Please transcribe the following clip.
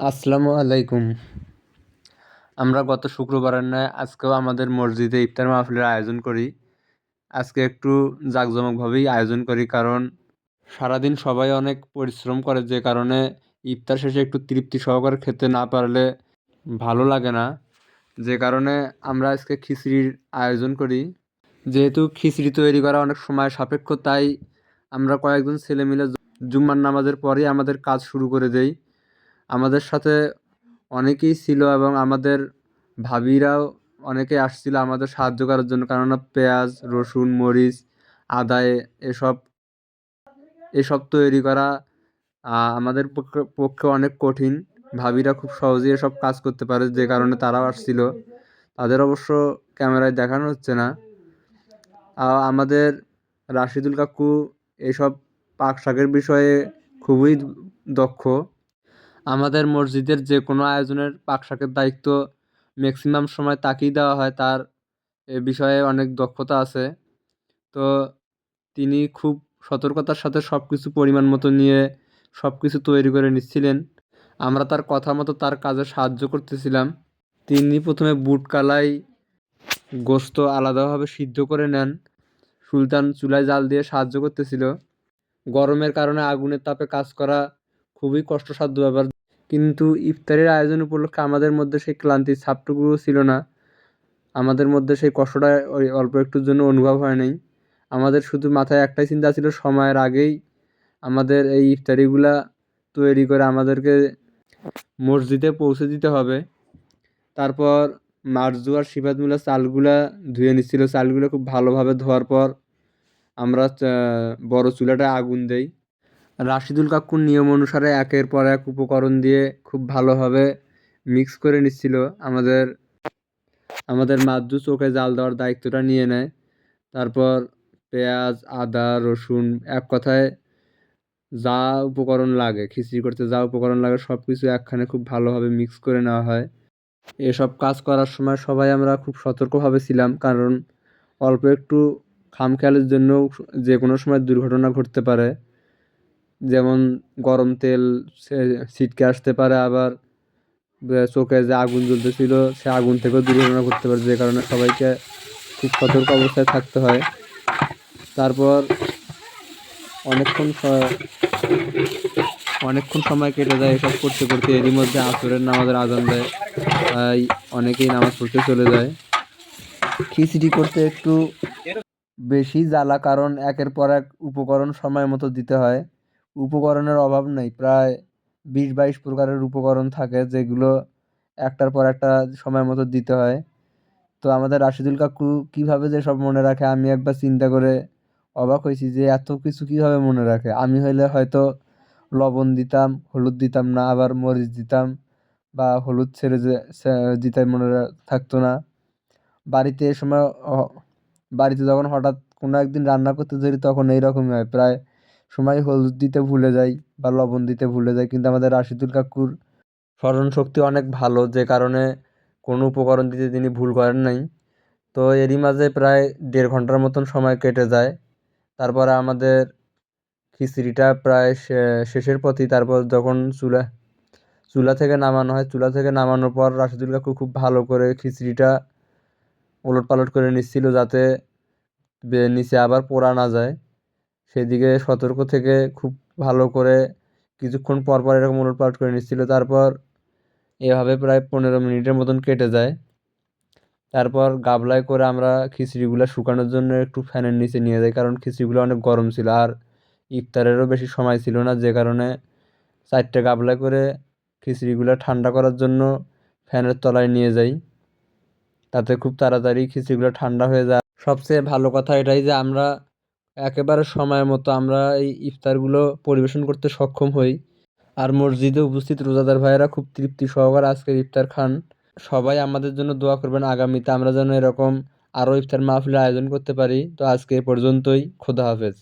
আসসালামু আলাইকুম। আমরা গত শুক্রবারের নয় আজকেও আমাদের মসজিদে ইফতার মাহফিলের আয়োজন করি। আজকে একটু জাঁকজমকভাবেই আয়োজন করি কারণ সারাদিন সবাই অনেক পরিশ্রম করে, যে কারণে ইফতার শেষে একটু তৃপ্তি সহকারে খেতে না পারলে ভালো লাগে না। যে কারণে আমরা আজকে খিচড়ির আয়োজন করি। যেহেতু খিচড়ি তৈরি করা অনেক সময় সাপেক্ষ, তাই আমরা কয়েকজন ছেলে মিলে জুম্মার নামাজের পরেই আমাদের কাজ শুরু করে দেই। আমাদের সাথে অনেকেই ছিল এবং আমাদের ভাবিরাও অনেকে আসছিল আমাদের সাহায্য করার জন্য। কেননা পেঁয়াজ, রসুন, মরিচ, আদা এসব এসব তৈরি করা আমাদের পক্ষে পক্ষে অনেক কঠিন। ভাবিরা খুব সহজেই এসব কাজ করতে পারে, যে কারণে তারাও আসছিল। তাদের অবশ্য ক্যামেরায় দেখানো হচ্ছে না। আমাদের রাশিদুল কাকু এসব পাক শাকের বিষয়ে খুবই দক্ষ। আমাদের মসজিদের যে কোনো আয়োজনের পাকশাকের দায়িত্ব ম্যাক্সিমাম সময় তাকেই দেওয়া হয়, তার, এ বিষয়ে অনেক দক্ষতা আছে। তো তিনি খুব সতর্কতার সাথে সব কিছু পরিমাণ মতো নিয়ে সব কিছু তৈরি করে নিচ্ছিলেন। আমরা তার কথা মতো তার কাজে সাহায্য করতেছিলাম। তিনি প্রথমে বুট কালাই গোস্ত আলাদাভাবে সিদ্ধ করে নেন। সুলতান চুলায় জাল দিয়ে সাহায্য করতেছিল। গরমের কারণে আগুনের তাপে কাজ করা খুবই কষ্টসাধ্য ব্যাপার। কিন্তু ইফতারের আয়োজন উপলক্ষে আমাদের মধ্যে সেই ক্লান্তির ছাপটুকুও ছিল না। আমাদের মধ্যে সেই কষ্টটা ওই অল্প একটুর জন্য অনুভব হয় নাই। আমাদের শুধু মাথায় একটাই চিন্তা ছিল, সময়ের আগেই আমাদের এই ইফতারিগুলা তৈরি করে আমাদেরকে মসজিদে পৌঁছে দিতে হবে। তারপর মারজু আর সিবাদমুলা চালগুলা ধুয়ে নিচ্ছিল। চালগুলো খুব ভালোভাবে ধোয়ার পর আমরা বড় চুলাটায় আগুন দেই। রাশিদুল কাকুর নিয়ম অনুসারে একের পর এক উপকরণ দিয়ে খুব ভালোভাবে মিক্স করে নিচ্ছিল আমাদের আমাদের মাদ্দু চোখে জাল দেওয়ার দায়িত্বটা নিয়ে নেয়। তারপর পেঁয়াজ, আদা, রসুন এক কথায় যা উপকরণ লাগে, খিচড়ি করতে যা উপকরণ লাগে সব কিছু একখানে খুব ভালোভাবে মিক্স করে নেওয়া হয়। এসব কাজ করার সময় সবাই আমরা খুব সতর্কভাবে ছিলাম, কারণ অল্প একটু খামখেয়ালের জন্য যে কোনো সময় দুর্ঘটনা ঘটতে পারে। যেমন গরম তেল ছিটকে আসতে পারে আবার চোখে যে আগুন জ্বলতেছিল, সে আগুন থেকেও দুর্ঘটনা করতে পারে, যে কারণে সবাইকে খুব সতর্ক অবস্থায় থাকতে হয়। তারপর অনেকক্ষণ অনেকক্ষণ সময় কেটে যায় এসব করতে করতে, এরই মধ্যে আসরের নামাজের আজান দেয়, তাই অনেকেই নামাজ পড়তে চলে যায়। খিচড়ি করতে একটু বেশি জ্বালা, কারণ একের পর এক উপকরণ সময় মতো দিতে হয়। উপকরণের অভাব নেই। প্রায় বিশ বাইশ প্রকারের উপকরণ থাকে যেগুলো একটার পর একটা সময় মতো দিতে হয়। তো আমাদের রাশিদুল কাকু কীভাবে যে সব মনে রাখে, আমি একবার চিন্তা করে অবাক হয়েছি যে এত কিছু কীভাবে মনে রাখে? আমি হইলে হয়তো লবণ দিতাম, হলুদ দিতাম না, আবার মরিচ দিতাম বা হলুদ ছেড়ে যে দিতে মনে থাকতো না। বাড়িতে এ সময় বাড়িতে যখন হঠাৎ কোনো একদিন রান্না করতে ধরি তখন এইরকমই হয়। প্রায় সময় হলুদ দিতে ভুলে যাই বা লবণ দিতে ভুলে যাই। কিন্তু আমাদের রাশিদুল কাকুর স্মরণশক্তি অনেক ভালো, যে কারণে কোনো উপকরণ দিতে তিনি ভুল করেন নাই। তো এরই মাঝে প্রায় দেড় ঘণ্টার মতন সময় কেটে যায়। তারপরে আমাদের খিচড়িটা প্রায় শেষের পথেই তারপর যখন চুলা চুলা থেকে নামানো হয়, চুলা থেকে নামানোর পর রাশিদুল কাকু খুব ভালো করে খিচড়িটা ওলট পালট করে নিচ্ছিল যাতে নিচে আবার পোড়া না যায়। সেদিকে সতর্ক থেকে খুব ভালো করে কিছুক্ষণ পর পর এরকম উলট পালট করে নিচ্ছিল। তারপর এভাবে প্রায় পনেরো মিনিটের মতন কেটে যায়। তারপর গাবলায় করে আমরা খিচড়িগুলো শুকানোর জন্য একটু ফ্যানের নিচে নিয়ে যাই, কারণ খিচড়িগুলো অনেক গরম ছিল আর ইফতারেরও বেশি সময় ছিল না। যে কারণে চারটে গাবলায় করে খিচড়িগুলো ঠান্ডা করার জন্য ফ্যানের তলায় নিয়ে যাই। তাতে খুব তাড়াতাড়ি খিচড়িগুলো ঠান্ডা হয়ে যায়। সবচেয়ে ভালো কথা এটাই যে আমরা একেবারে সময় মতো আমরা এই ইফতারগুলো পরিবেশন করতে সক্ষম হই। আর মসজিদে উপস্থিত রোজাদার ভাইয়েরা খুব তৃপ্তি সহকারে আজকের ইফতার খান। সবাই আমাদের জন্য দোয়া করবেন আগামীতে আমরা যেন এরকম আরও ইফতার মাহফিলের আয়োজন করতে পারি। তো আজকে এ পর্যন্তই। খোদা হাফেজ।